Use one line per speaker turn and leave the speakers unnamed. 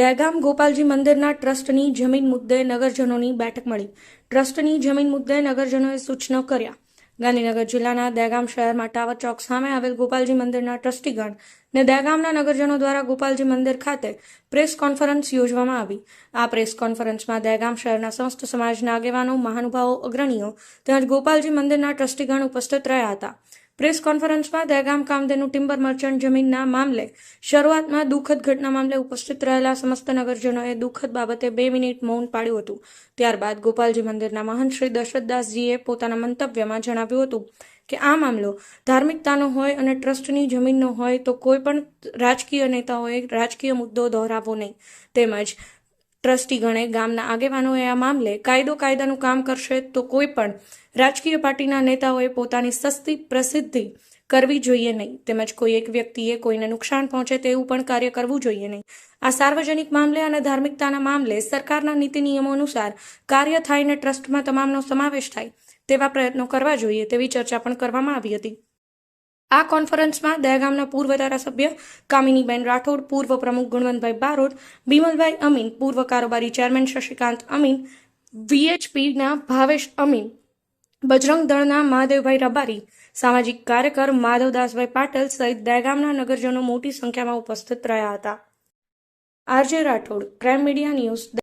દહેગામ ગોપાલજી મંદિરના ટ્રસ્ટની જમીન મુદ્દે નગરજનોની બેઠક મળી. ટ્રસ્ટની જમીન મુદ્દે નગરજનોએ સૂચનો કર્યા. ગાંધીનગર જિલ્લાના દહેગામ શહેરમાં ટાવર ચોક સામે આવેલ ગોપાલજી મંદિરના ટ્રસ્ટીગણ ને દહેગામના નગરજનો દ્વારા ગોપાલજી મંદિર ખાતે પ્રેસ કોન્ફરન્સ યોજવામાં આવી. આ પ્રેસ કોન્ફરન્સમાં દહેગામ શહેરના સમસ્ત સમાજના આગેવાનો, મહાનુભાવો, અગ્રણીઓ તેમજ ગોપાલજી મંદિરના ટ્રસ્ટીગણ ઉપસ્થિત રહ્યા હતા. પ્રેસ કોન્ફરન્સમાં દહેગામ કામધેનુ ટિમ્બર મર્ચન્ટ જમીનના મામલે શરૂઆતમાં દુઃખદ ઘટના મામલે ઉપસ્થિત રહેલા સમસ્ત નગરજનોએ દુઃખદ બાબતે બે મિનિટ મૌન પાડ્યું હતું. ત્યારબાદ ગોપાલજી મંદિરના મહંત શ્રી દશરથદાસજીએ પોતાના મંતવ્યમાં જણાવ્યું હતું કે, આ મામલો ધાર્મિકતાનો હોય અને ટ્રસ્ટની જમીનનો હોય તો કોઈ પણ રાજકીય નેતાઓએ રાજકીય મુદ્દો દોહરાવવો નહીં. તેમજ ટ્રસ્ટીગણે ગામના આગેવાનોએ આ મામલે કાયદો કાયદાનું કામ કરશે તો કોઈ પણ રાજકીય પાર્ટીના નેતાઓએ પોતાની સસ્તી પ્રસિદ્ધિ કરવી જોઈએ નહીં. તેમજ કોઈ એક વ્યક્તિએ કોઈને નુકસાન પહોંચે તેવું પણ કાર્ય કરવું જોઈએ નહીં. આ સાર્વજનિક મામલે અને ધાર્મિકતાના મામલે સરકારના નીતિ નિયમો અનુસાર કાર્ય થાય ને ટ્રસ્ટમાં તમામનો સમાવેશ થાય તેવા પ્રયત્નો કરવા જોઈએ તેવી ચર્ચા પણ કરવામાં આવી હતી. આ કોન્ફરન્સમાં દહેગામના પૂર્વ ધારાસભ્ય કામિનીબેન રાઠોડ, પૂર્વ પ્રમુખ ગુણવંતભાઈ બારોટ, બિમલભાઈ અમીન, પૂર્વ કારોબારી ચેરમેન શશિકાંત અમીન, વીએચપીના ભાવેશ અમીન, બજરંગ દળના મહાદેવભાઈ રબારી, સામાજિક કાર્યકર માધવદાસભાઈ પાટલ સહિત દહેગામના નગરજનો મોટી સંખ્યામાં ઉપસ્થિત રહ્યા હતા. RJ Rathod crime media news